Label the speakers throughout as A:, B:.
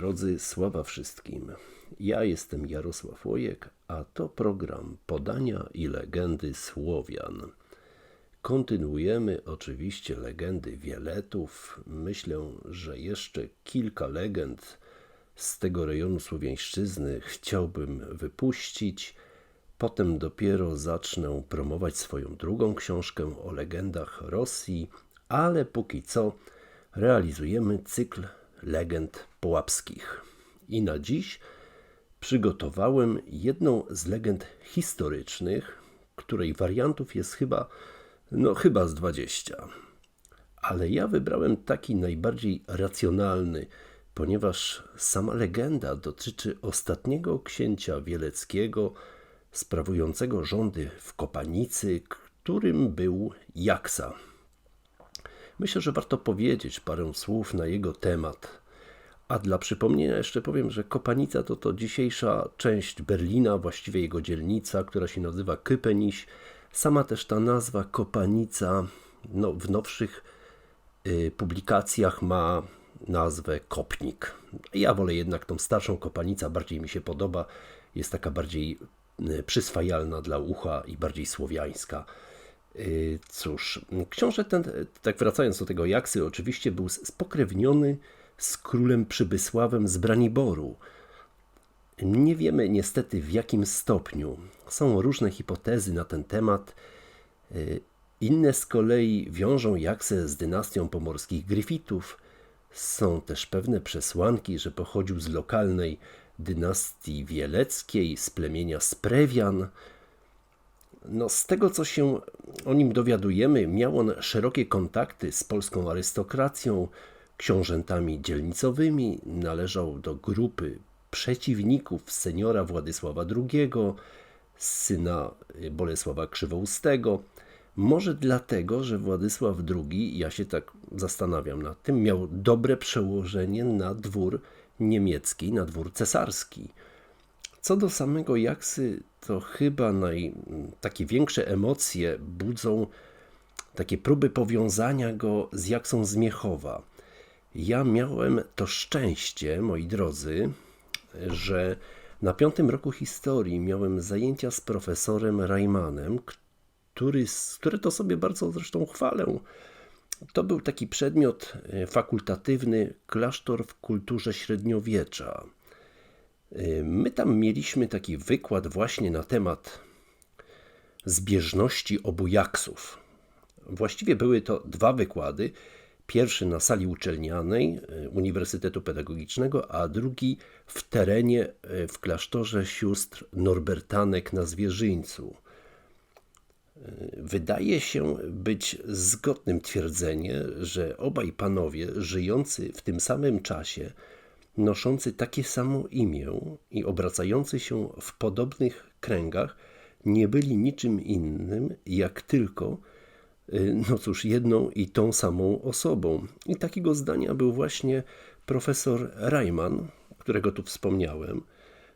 A: Drodzy, sława wszystkim. Ja jestem Jarosław Łojek, a to program Podania i Legendy Słowian. Kontynuujemy oczywiście legendy Wieletów. Myślę, że jeszcze kilka legend z tego rejonu Słowiańszczyzny chciałbym wypuścić. Potem dopiero zacznę promować swoją drugą książkę o legendach Rosji, ale póki co realizujemy cykl legend połapskich. I na dziś przygotowałem jedną z legend historycznych, której wariantów jest chyba, no chyba z 20. Ale ja wybrałem taki najbardziej racjonalny, ponieważ sama legenda dotyczy ostatniego księcia wieleckiego sprawującego rządy w Kopanicy, którym był Jaksa. Myślę, że warto powiedzieć parę słów na jego temat. A dla przypomnienia jeszcze powiem, że Kopanica to to dzisiejsza część Berlina, właściwie jego dzielnica, która się nazywa Kypeniś. Sama też ta nazwa Kopanica no, w nowszych y, publikacjach ma nazwę Kopnik. Ja wolę jednak tą starszą Kopanica, bardziej mi się podoba. Jest taka bardziej y, przyswajalna dla ucha i bardziej słowiańska. Y, cóż, książę ten, tak wracając do tego Jaksy, oczywiście był spokrewniony z królem Przybysławem z Braniboru. Nie wiemy niestety w jakim stopniu. Są różne hipotezy na ten temat. Y, inne z kolei wiążą Jaksę z dynastią pomorskich Gryfitów. Są też pewne przesłanki, że pochodził z lokalnej dynastii wieleckiej, z plemienia Sprewian, no, z tego, co się o nim dowiadujemy, miał on szerokie kontakty z polską arystokracją, książętami dzielnicowymi, należał do grupy przeciwników seniora Władysława II, syna Bolesława Krzywoustego. Może dlatego, że Władysław II, ja się tak zastanawiam nad tym, miał dobre przełożenie na dwór niemiecki, na dwór cesarski. Co do samego Jaksy, to chyba naj, takie większe emocje budzą takie próby powiązania go z Jaksą z Miechowa. Ja miałem to szczęście, moi drodzy, że na piątym roku historii miałem zajęcia z profesorem Rajmanem, który, który to sobie bardzo zresztą chwalę. To był taki przedmiot e, fakultatywny klasztor w kulturze średniowiecza. My tam mieliśmy taki wykład właśnie na temat zbieżności obu jaksów. Właściwie były to dwa wykłady. Pierwszy na sali uczelnianej e, Uniwersytetu Pedagogicznego, a drugi w terenie e, w klasztorze sióstr Norbertanek na Zwierzyńcu. Wydaje się być zgodnym twierdzenie, że obaj panowie żyjący w tym samym czasie noszący takie samo imię i obracający się w podobnych kręgach, nie byli niczym innym, jak tylko, y, no cóż, jedną i tą samą osobą. I takiego zdania był właśnie profesor Rajman, którego tu wspomniałem,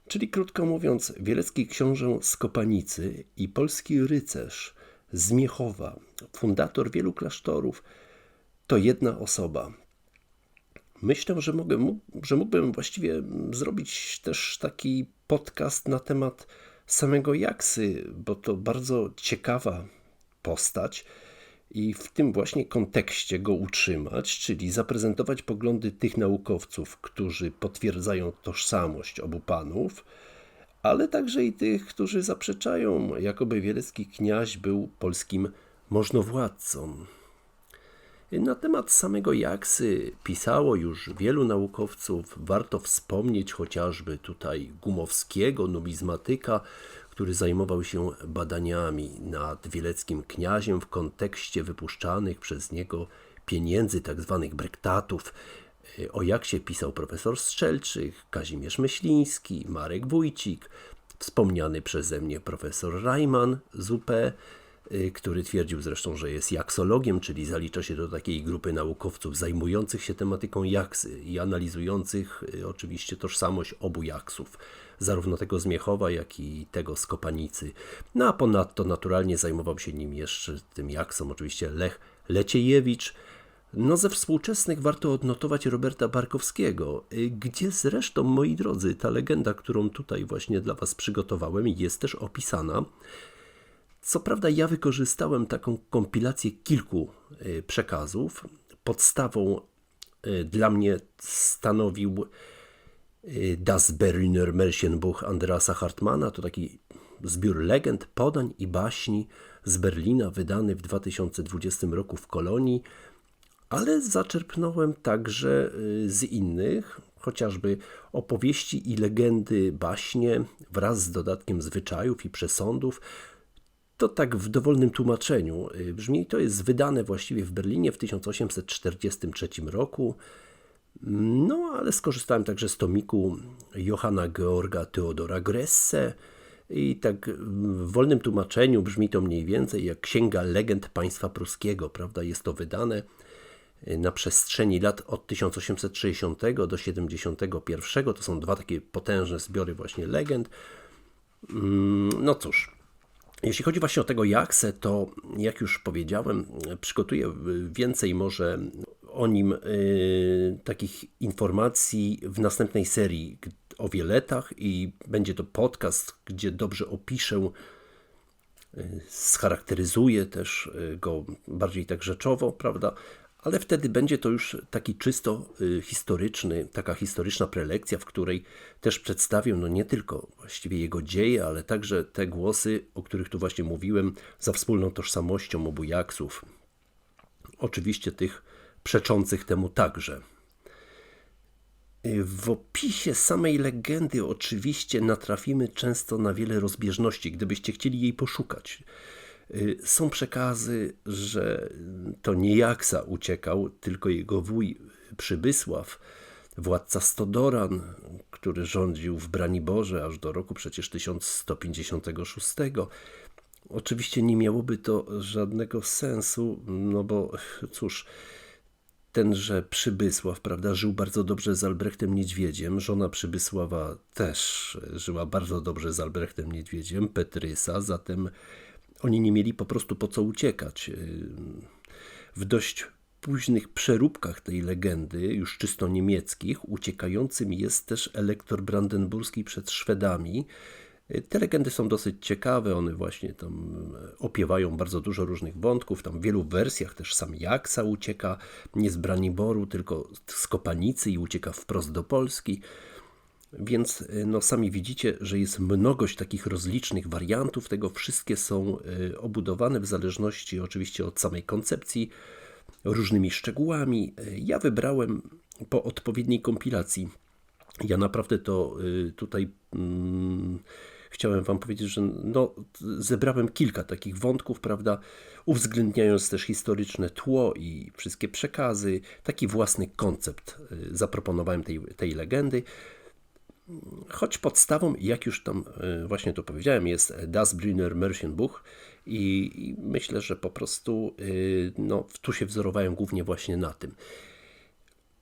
A: czyli krótko mówiąc, wielecki książę z Kopanicy i polski rycerz z Miechowa, fundator wielu klasztorów, to jedna osoba, Myślę, że, mogę, że mógłbym właściwie zrobić też taki podcast na temat samego Jaksy, bo to bardzo ciekawa postać i w tym właśnie kontekście go utrzymać, czyli zaprezentować poglądy tych naukowców, którzy potwierdzają tożsamość obu panów, ale także i tych, którzy zaprzeczają, jakoby wielecki kniaź był polskim możnowładcą. Na temat samego Jaksy pisało już wielu naukowców. Warto wspomnieć chociażby tutaj Gumowskiego, numizmatyka, który zajmował się badaniami nad wieleckim kniaziem w kontekście wypuszczanych przez niego pieniędzy, tzw. Tak brektatów. O Jaksie pisał profesor Strzelczych, Kazimierz Myśliński, Marek Wójcik, wspomniany przeze mnie profesor Rajman z UP, który twierdził zresztą, że jest jaksologiem, czyli zalicza się do takiej grupy naukowców zajmujących się tematyką jaksy i analizujących y, oczywiście tożsamość obu jaksów, zarówno tego z Miechowa, jak i tego z Kopanicy. No a ponadto naturalnie zajmował się nim jeszcze tym jaksem oczywiście Lech Leciejewicz, No ze współczesnych warto odnotować Roberta Barkowskiego, y, gdzie zresztą, moi drodzy, ta legenda, którą tutaj właśnie dla Was przygotowałem, jest też opisana. Co prawda ja wykorzystałem taką kompilację kilku y, przekazów. Podstawą y, dla mnie stanowił Das Berliner Märchenbuch Andreasa Hartmana. To taki zbiór legend, podań i baśni z Berlina, wydany w 2020 roku w Kolonii ale zaczerpnąłem także z innych, chociażby opowieści i legendy, baśnie wraz z dodatkiem zwyczajów i przesądów. To tak w dowolnym tłumaczeniu y, brzmi. To jest wydane właściwie w Berlinie w 1843 roku. No, ale skorzystałem także z tomiku Johanna Georga Theodora Gresse. I tak w wolnym tłumaczeniu brzmi to mniej więcej jak Księga Legend Państwa Pruskiego, prawda? Jest to wydane na przestrzeni lat od 1860 do 71. To są dwa takie potężne zbiory właśnie legend. Mm, no cóż, jeśli chodzi właśnie o tego Jaksę, to jak już powiedziałem, przygotuję więcej może o nim y, takich informacji w następnej serii o Wieletach i będzie to podcast, gdzie dobrze opiszę, y, scharakteryzuję też y, go bardziej tak rzeczowo, prawda? Ale wtedy będzie to już taki czysto y, historyczny, taka historyczna prelekcja, w której też przedstawię no nie tylko właściwie jego dzieje, ale także te głosy, o których tu właśnie mówiłem, za wspólną tożsamością obu Jaksów. Oczywiście tych przeczących temu także. Y, w opisie samej legendy oczywiście natrafimy często na wiele rozbieżności, gdybyście chcieli jej poszukać. Y, są przekazy, że to nie Jaksa uciekał, tylko jego wuj Przybysław, władca Stodoran, który rządził w Braniborze aż do roku przecież 1156. Oczywiście nie miałoby to żadnego sensu, no bo cóż, tenże Przybysław, prawda, żył bardzo dobrze z Albrechtem Niedźwiedziem, żona Przybysława też żyła bardzo dobrze z Albrechtem Niedźwiedziem, Petrysa, zatem oni nie mieli po prostu po co uciekać. Y, w dość późnych przeróbkach tej legendy, już czysto niemieckich, uciekającym jest też elektor brandenburski przed Szwedami. Y, te legendy są dosyć ciekawe, one właśnie tam opiewają bardzo dużo różnych wątków. Tam w wielu wersjach też sam Jaksa ucieka nie z Braniboru, tylko z Kopanicy i ucieka wprost do Polski. Więc y, no, sami widzicie, że jest mnogość takich rozlicznych wariantów. Tego wszystkie są y, obudowane w zależności oczywiście od samej koncepcji, różnymi szczegółami. Y, ja wybrałem po odpowiedniej kompilacji. Ja naprawdę to tutaj mm, chciałem Wam powiedzieć, że no, zebrałem kilka takich wątków, prawda, uwzględniając też historyczne tło i wszystkie przekazy. Taki własny koncept zaproponowałem tej, tej legendy. Choć podstawą, jak już tam e, właśnie to powiedziałem, jest Das Brünner Märchenbuch i, i myślę, że po prostu e, no, tu się wzorowałem głównie właśnie na tym.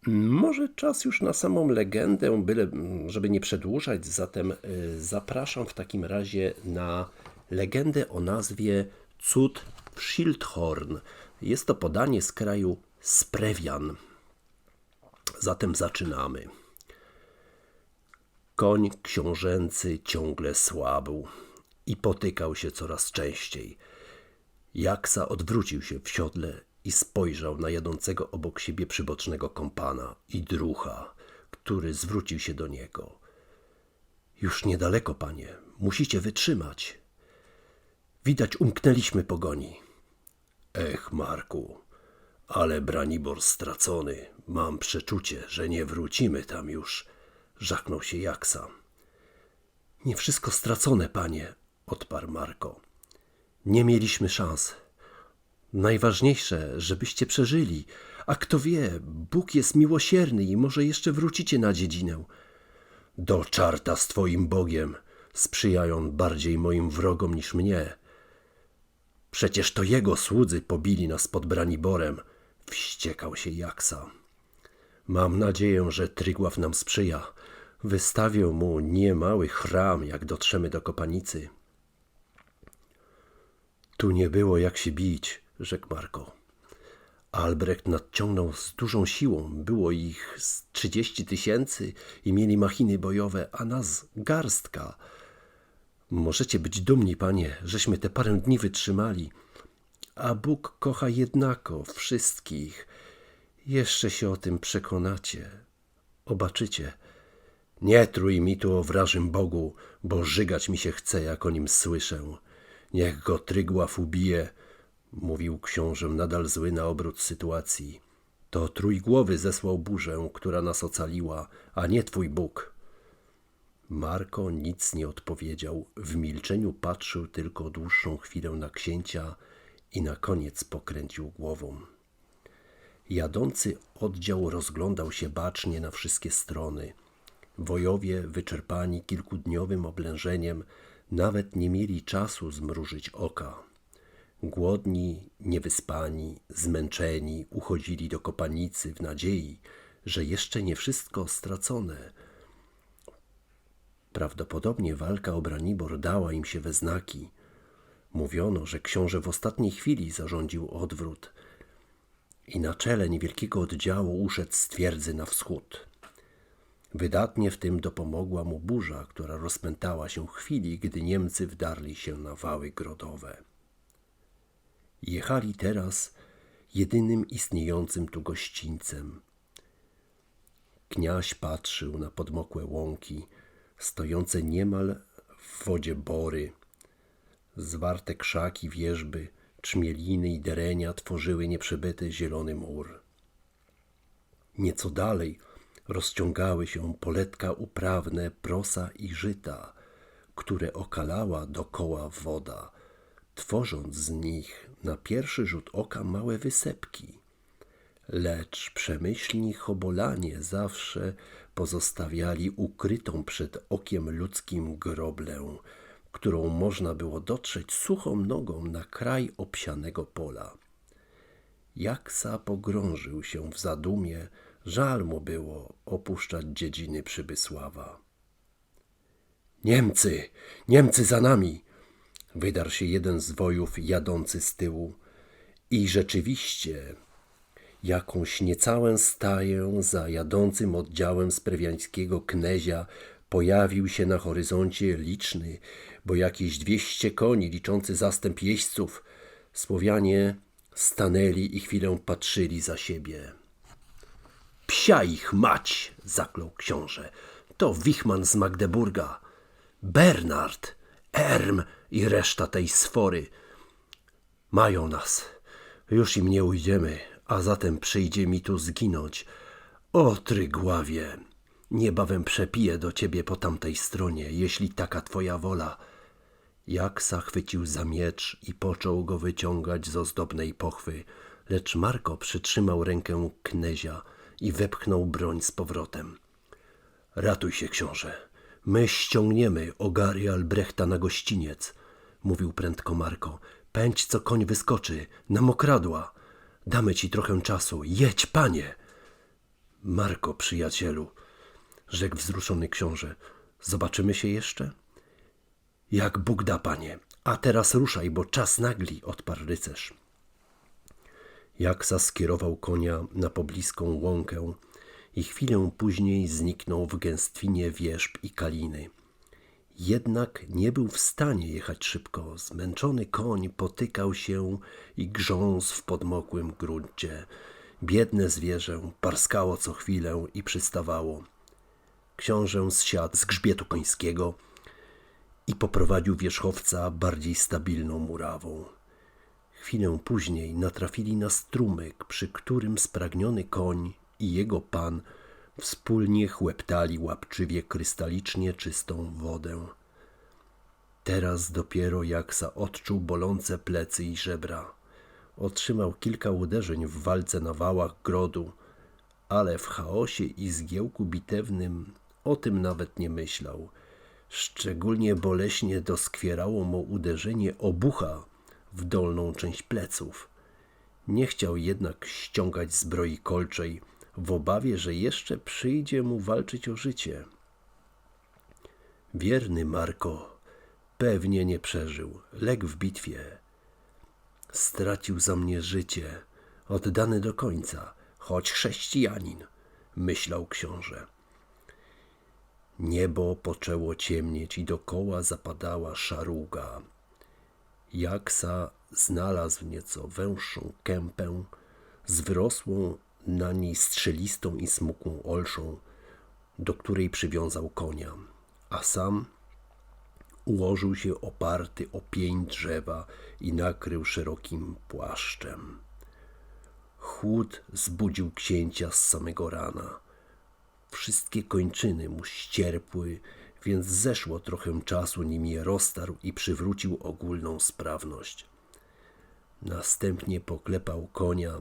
A: Może czas już na samą legendę, byle, żeby nie przedłużać, zatem e, zapraszam w takim razie na legendę o nazwie Cud w Schildhorn. Jest to podanie z kraju Sprewian. Zatem zaczynamy. Koń książęcy ciągle słabł i potykał się coraz częściej. Jaksa odwrócił się w siodle i spojrzał na jadącego obok siebie przybocznego kompana i drucha, który zwrócił się do niego. Już niedaleko, panie, musicie wytrzymać. Widać, umknęliśmy pogoni. Ech, Marku, ale Branibor stracony. Mam przeczucie, że nie wrócimy tam już żachnął się Jaksa. Nie wszystko stracone, panie, odparł Marko. Nie mieliśmy szans. Najważniejsze, żebyście przeżyli. A kto wie, Bóg jest miłosierny i może jeszcze wrócicie na dziedzinę. Do czarta z twoim Bogiem. Sprzyjają bardziej moim wrogom niż mnie. Przecież to jego słudzy pobili nas pod Braniborem. Wściekał się Jaksa. Mam nadzieję, że Trygław nam sprzyja. Wystawię mu niemały chram, jak dotrzemy do kopanicy. Tu nie było jak się bić, rzekł Marko. Albrecht nadciągnął z dużą siłą. Było ich z 30 tysięcy i mieli machiny bojowe, a nas garstka. Możecie być dumni, panie, żeśmy te parę dni wytrzymali. A Bóg kocha jednako wszystkich. Jeszcze się o tym przekonacie. Obaczycie. Nie trój mi tu o wrażym Bogu, bo żygać mi się chce, jak o nim słyszę. Niech go Trygław ubije, mówił książę nadal zły na obrót sytuacji. To trójgłowy zesłał burzę, która nas ocaliła, a nie twój Bóg. Marko nic nie odpowiedział, w milczeniu patrzył tylko dłuższą chwilę na księcia i na koniec pokręcił głową. Jadący oddział rozglądał się bacznie na wszystkie strony. Wojowie, wyczerpani kilkudniowym oblężeniem, nawet nie mieli czasu zmrużyć oka. Głodni, niewyspani, zmęczeni uchodzili do kopanicy w nadziei, że jeszcze nie wszystko stracone. Prawdopodobnie walka o Branibor dała im się we znaki. Mówiono, że książę w ostatniej chwili zarządził odwrót i na czele niewielkiego oddziału uszedł z twierdzy na wschód. Wydatnie w tym dopomogła mu burza, która rozpętała się w chwili, gdy Niemcy wdarli się na wały grodowe. Jechali teraz jedynym istniejącym tu gościńcem. Kniaź patrzył na podmokłe łąki, stojące niemal w wodzie bory. Zwarte krzaki, wieżby, trzmieliny i derenia tworzyły nieprzebyty zielony mur. Nieco dalej rozciągały się poletka uprawne prosa i żyta, które okalała dokoła woda, tworząc z nich na pierwszy rzut oka małe wysepki. Lecz przemyślni chobolanie zawsze pozostawiali ukrytą przed okiem ludzkim groblę, którą można było dotrzeć suchą nogą na kraj obsianego pola. Jaksa pogrążył się w zadumie, żal mu było opuszczać dziedziny Przybysława. Niemcy, Niemcy za nami! Wydarł się jeden z wojów jadący z tyłu. I rzeczywiście jakąś niecałą staję za jadącym oddziałem sprewiańskiego knezia pojawił się na horyzoncie liczny, bo jakieś dwieście koni liczący zastęp jeźdźców. Słowianie stanęli i chwilę patrzyli za siebie. Psia ich mać! zaklął książę. To Wichman z Magdeburga. Bernard, Erm i reszta tej sfory. Mają nas. Już im nie ujdziemy, a zatem przyjdzie mi tu zginąć. O Trygławie! Niebawem przepiję do ciebie po tamtej stronie, jeśli taka twoja wola. Jaksa chwycił za miecz i począł go wyciągać z ozdobnej pochwy, lecz Marko przytrzymał rękę knezia i wepchnął broń z powrotem. Ratuj się, książę. My ściągniemy Ogary Albrechta na gościniec, mówił prędko Marko. Pędź, co koń wyskoczy, na mokradła. Damy ci trochę czasu. Jedź, panie! Marko, przyjacielu, rzekł wzruszony książę. Zobaczymy się jeszcze? Jak Bóg da, panie. A teraz ruszaj, bo czas nagli, odparł rycerz. Jaksa skierował konia na pobliską łąkę i chwilę później zniknął w gęstwinie wierzb i kaliny. Jednak nie był w stanie jechać szybko. Zmęczony koń potykał się i grząsł w podmokłym gruncie. Biedne zwierzę parskało co chwilę i przystawało. Książę zsiadł z grzbietu końskiego i poprowadził wierzchowca bardziej stabilną murawą. Chwilę później natrafili na strumyk, przy którym spragniony koń i jego pan wspólnie chłeptali łapczywie krystalicznie czystą wodę. Teraz dopiero Jaksa odczuł bolące plecy i żebra. Otrzymał kilka uderzeń w walce na wałach grodu, ale w chaosie i zgiełku bitewnym o tym nawet nie myślał. Szczególnie boleśnie doskwierało mu uderzenie obucha w dolną część pleców. Nie chciał jednak ściągać zbroi kolczej, w obawie, że jeszcze przyjdzie mu walczyć o życie. Wierny Marko pewnie nie przeżył, legł w bitwie. Stracił za mnie życie, oddany do końca, choć chrześcijanin, myślał książę. Niebo poczęło ciemnieć i dokoła zapadała szaruga. Jaksa znalazł nieco węższą kępę z wyrosłą na niej strzelistą i smukłą olszą, do której przywiązał konia, a sam ułożył się oparty o pień drzewa i nakrył szerokim płaszczem. Chłód zbudził księcia z samego rana. Wszystkie kończyny mu ścierpły, więc zeszło trochę czasu, nim je roztarł i przywrócił ogólną sprawność. Następnie poklepał konia,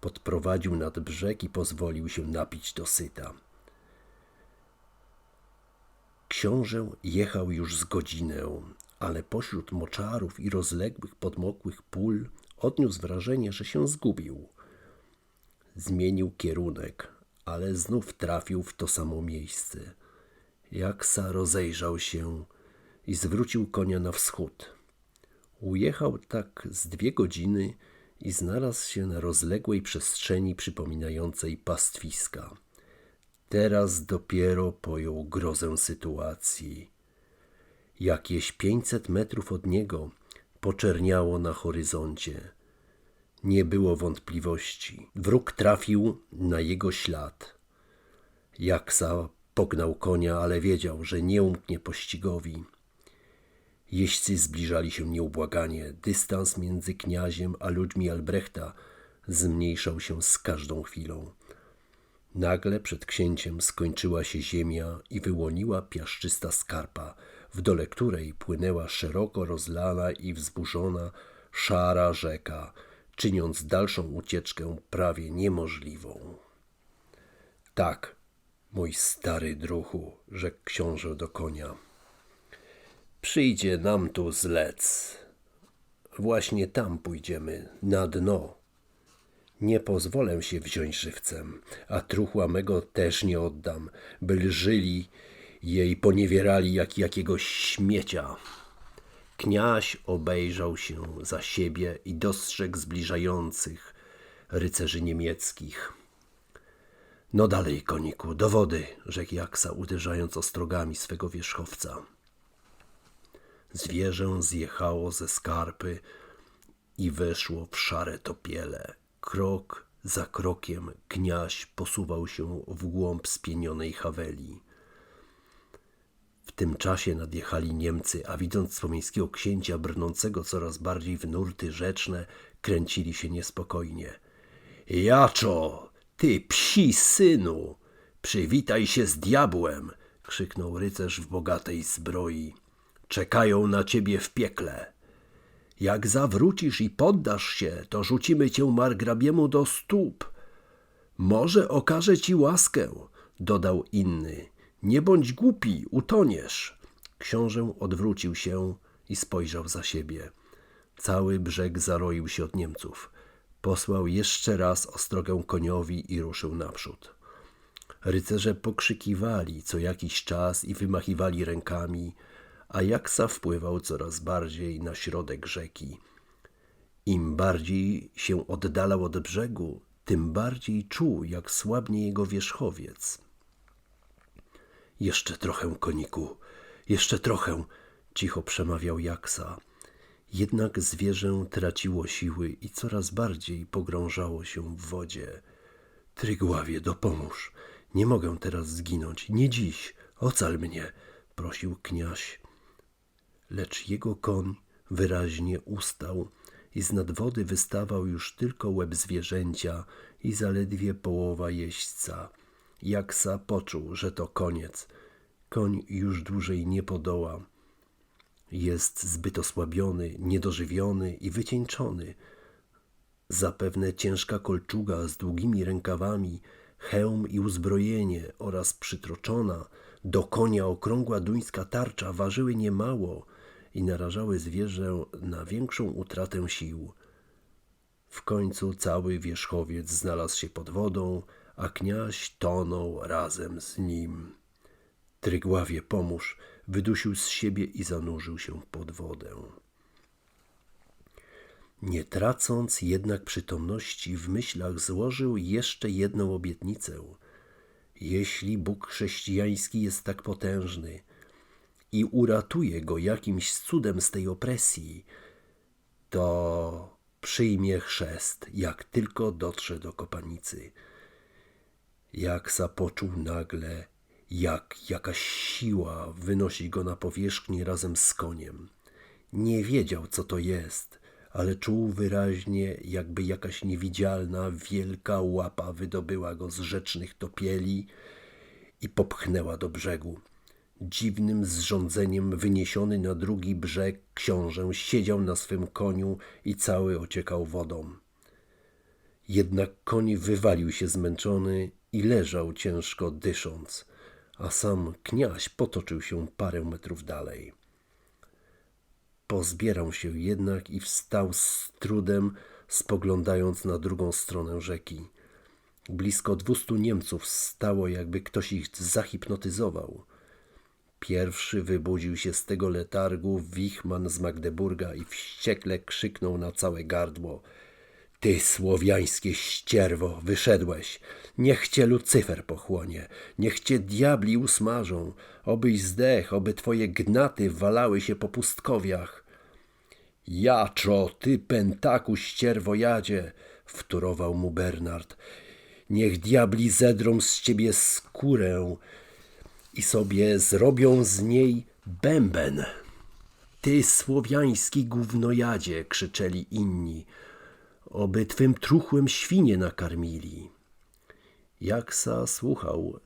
A: podprowadził nad brzeg i pozwolił się napić do syta. Książę jechał już z godzinę, ale pośród moczarów i rozległych, podmokłych pól odniósł wrażenie, że się zgubił. Zmienił kierunek, ale znów trafił w to samo miejsce. Jaksa rozejrzał się i zwrócił konia na wschód. Ujechał tak z dwie godziny i znalazł się na rozległej przestrzeni przypominającej pastwiska. Teraz dopiero pojął grozę sytuacji. Jakieś pięćset metrów od niego poczerniało na horyzoncie. Nie było wątpliwości. Wróg trafił na jego ślad. Jaksa pognał konia, ale wiedział, że nie umknie pościgowi. Jeźdźcy zbliżali się nieubłaganie. Dystans między kniaziem a ludźmi Albrechta zmniejszał się z każdą chwilą. Nagle przed księciem skończyła się ziemia i wyłoniła piaszczysta skarpa, w dole której płynęła szeroko rozlana i wzburzona szara rzeka, czyniąc dalszą ucieczkę prawie niemożliwą. Tak, mój stary druhu, rzekł książę do konia. Przyjdzie nam tu zlec. Właśnie tam pójdziemy, na dno. Nie pozwolę się wziąć żywcem, a truchła mego też nie oddam, by lżyli jej poniewierali jak jakiegoś śmiecia. Kniaś obejrzał się za siebie i dostrzegł zbliżających rycerzy niemieckich. No dalej, koniku, do wody, rzekł Jaksa, uderzając ostrogami swego wierzchowca. Zwierzę zjechało ze skarpy i weszło w szare topiele. Krok za krokiem kniaś posuwał się w głąb spienionej Haweli. W tym czasie nadjechali Niemcy, a widząc słomińskiego księcia brnącego coraz bardziej w nurty rzeczne, kręcili się niespokojnie. Jaczo, ty psi synu, przywitaj się z diabłem, krzyknął rycerz w bogatej zbroi. Czekają na ciebie w piekle. Jak zawrócisz i poddasz się, to rzucimy cię margrabiemu do stóp. Może okaże ci łaskę, dodał inny. Nie bądź głupi, utoniesz. Książę odwrócił się i spojrzał za siebie. Cały brzeg zaroił się od Niemców. Posłał jeszcze raz ostrogę koniowi i ruszył naprzód. Rycerze pokrzykiwali co jakiś czas i wymachiwali rękami, a Jaksa wpływał coraz bardziej na środek rzeki. Im bardziej się oddalał od brzegu, tym bardziej czuł, jak słabnie jego wierzchowiec. Jeszcze trochę, koniku, jeszcze trochę, cicho przemawiał Jaksa. Jednak zwierzę traciło siły i coraz bardziej pogrążało się w wodzie. Trygławie, dopomóż. Nie mogę teraz zginąć, nie dziś. Ocal mnie, prosił kniaś lecz jego koń wyraźnie ustał i z nad wody wystawał już tylko łeb zwierzęcia i zaledwie połowa jeźdźca. Jaksa poczuł, że to koniec. Koń już dłużej nie podoła. Jest zbyt osłabiony, niedożywiony i wycieńczony. Zapewne ciężka kolczuga z długimi rękawami, hełm i uzbrojenie oraz przytroczona do konia okrągła duńska tarcza ważyły niemało – i narażały zwierzę na większą utratę sił. W końcu cały wierzchowiec znalazł się pod wodą, a kniaś tonął razem z nim. Trygławie pomóż, wydusił z siebie i zanurzył się pod wodę. Nie tracąc jednak przytomności, w myślach złożył jeszcze jedną obietnicę. Jeśli Bóg chrześcijański jest tak potężny i uratuje go jakimś cudem z tej opresji, to przyjmie chrzest, jak tylko dotrze do kopanicy. Jak zapoczuł nagle, jak jakaś siła wynosi go na powierzchnię razem z koniem. Nie wiedział, co to jest, ale czuł wyraźnie, jakby jakaś niewidzialna, wielka łapa wydobyła go z rzecznych topieli i popchnęła do brzegu. Dziwnym zrządzeniem wyniesiony na drugi brzeg książę siedział na swym koniu i cały ociekał wodą. Jednak koń wywalił się zmęczony i leżał ciężko dysząc, a sam kniaź potoczył się parę metrów dalej. Pozbierał się jednak i wstał z trudem, spoglądając na drugą stronę rzeki. Blisko dwustu Niemców stało, jakby ktoś ich zahipnotyzował. Pierwszy wybudził się z tego letargu Wichman z Magdeburga i wściekle krzyknął na całe gardło. Ty, słowiańskie ścierwo, wyszedłeś. Niech cię Lucyfer pochłonie, niech cię diabli usmażą, obyś zdech, oby twoje gnaty walały się po pustkowiach. Jaczo, ty pentaku ścierwojadzie, wtórował mu Bernard. Niech diabli zedrą z ciebie skórę i sobie zrobią z niej bęben. Ty słowiański gównojadzie, krzyczeli inni, oby twym truchłem świnie nakarmili. Jaksa słuchał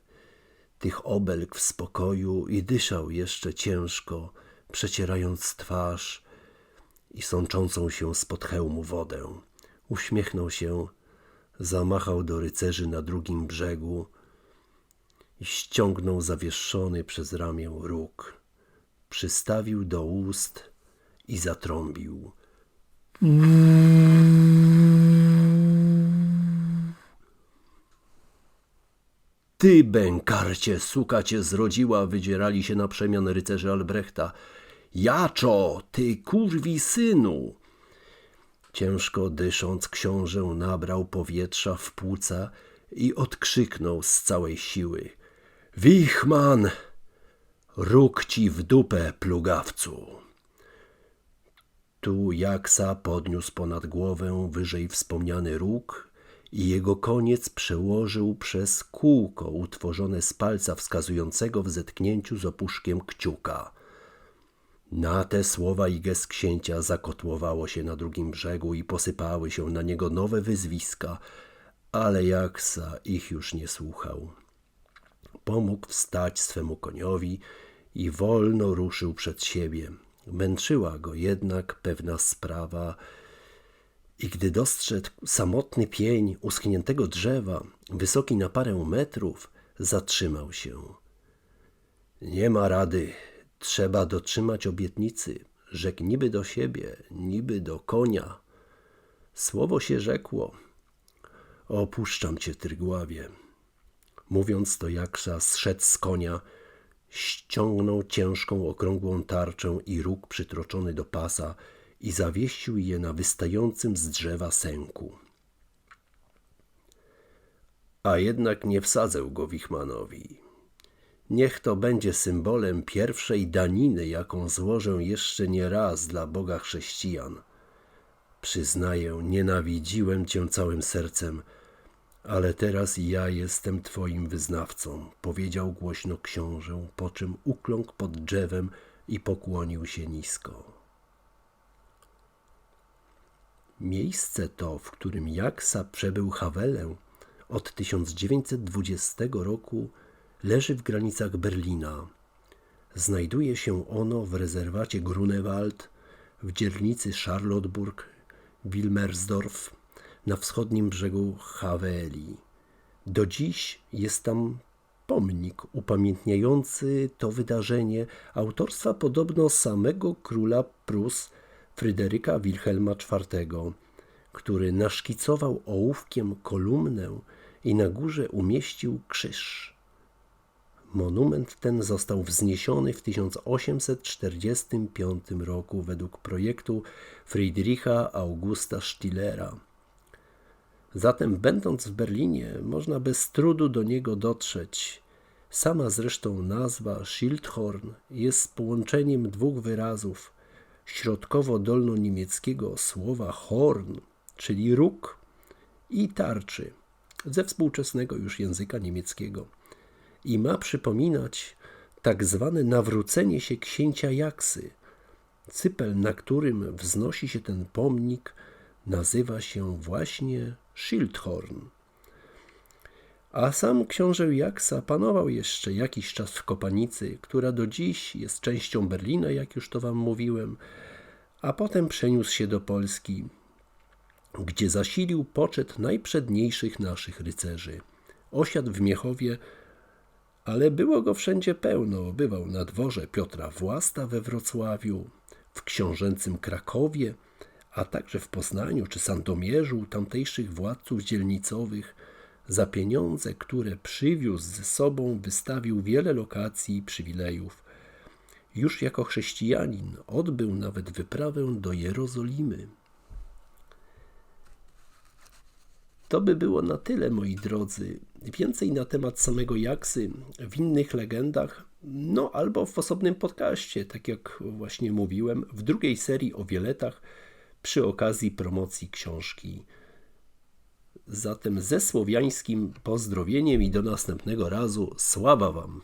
A: tych obelg w spokoju i dyszał jeszcze ciężko, przecierając twarz i sączącą się spod hełmu wodę. Uśmiechnął się, zamachał do rycerzy na drugim brzegu i ściągnął zawieszony przez ramię róg. Przystawił do ust i zatrąbił. Ty, bękarcie, suka cię zrodziła, wydzierali się na przemian rycerze Albrechta. Jaczo, ty kurwi synu! Ciężko dysząc, książę nabrał powietrza w płuca i odkrzyknął z całej siły. Wichman, róg ci w dupę, plugawcu! Tu Jaksa podniósł ponad głowę wyżej wspomniany róg i jego koniec przełożył przez kółko utworzone z palca wskazującego w zetknięciu z opuszkiem kciuka. Na te słowa i gest księcia zakotłowało się na drugim brzegu i posypały się na niego nowe wyzwiska, ale Jaksa ich już nie słuchał. Pomógł wstać swemu koniowi i wolno ruszył przed siebie. Męczyła go jednak pewna sprawa, i gdy dostrzegł samotny pień uschniętego drzewa, wysoki na parę metrów, zatrzymał się. Nie ma rady, trzeba dotrzymać obietnicy, rzekł niby do siebie, niby do konia. Słowo się rzekło. Opuszczam cię, Trygławie. Mówiąc to, Jaksza zszedł z konia, ściągnął ciężką, okrągłą tarczę i róg przytroczony do pasa i zawiesił je na wystającym z drzewa sęku. A jednak nie wsadzę go Wichmanowi. Niech to będzie symbolem pierwszej daniny, jaką złożę jeszcze nie raz dla Boga chrześcijan. Przyznaję, nienawidziłem Cię całym sercem, ale teraz ja jestem Twoim wyznawcą, powiedział głośno książę, po czym ukląkł pod drzewem i pokłonił się nisko. Miejsce to, w którym Jaksa przebył Hawelę od 1920 roku, leży w granicach Berlina. Znajduje się ono w rezerwacie Grunewald w dzielnicy Charlottenburg-Wilmersdorf na wschodnim brzegu Haweli. Do dziś jest tam pomnik upamiętniający to wydarzenie autorstwa podobno samego króla Prus Fryderyka Wilhelma IV, który naszkicował ołówkiem kolumnę i na górze umieścił krzyż. Monument ten został wzniesiony w 1845 roku według projektu Friedricha Augusta Stillera. Zatem, będąc w Berlinie, można bez trudu do niego dotrzeć. Sama zresztą nazwa Schildhorn jest połączeniem dwóch wyrazów środkowo-dolnoniemieckiego słowa horn, czyli róg, i tarczy, ze współczesnego już języka niemieckiego. I ma przypominać tak zwane nawrócenie się księcia Jaksy. Cypel, na którym wznosi się ten pomnik, nazywa się właśnie Schildhorn. A sam książę Jaksa panował jeszcze jakiś czas w Kopanicy, która do dziś jest częścią Berlina, jak już to wam mówiłem, a potem przeniósł się do Polski, gdzie zasilił poczet najprzedniejszych naszych rycerzy. Osiadł w Miechowie, ale było go wszędzie pełno. Bywał na dworze Piotra Własta we Wrocławiu, w książęcym Krakowie, a także w Poznaniu czy Sandomierzu tamtejszych władców dzielnicowych. Za pieniądze, które przywiózł ze sobą, wystawił wiele lokacji i przywilejów. Już jako chrześcijanin odbył nawet wyprawę do Jerozolimy. To by było na tyle, moi drodzy. Więcej na temat samego Jaksy w innych legendach, no albo w osobnym podcaście, tak jak właśnie mówiłem, w drugiej serii o Wieletach przy okazji promocji książki. Zatem ze słowiańskim pozdrowieniem i do następnego razu. Sława Wam!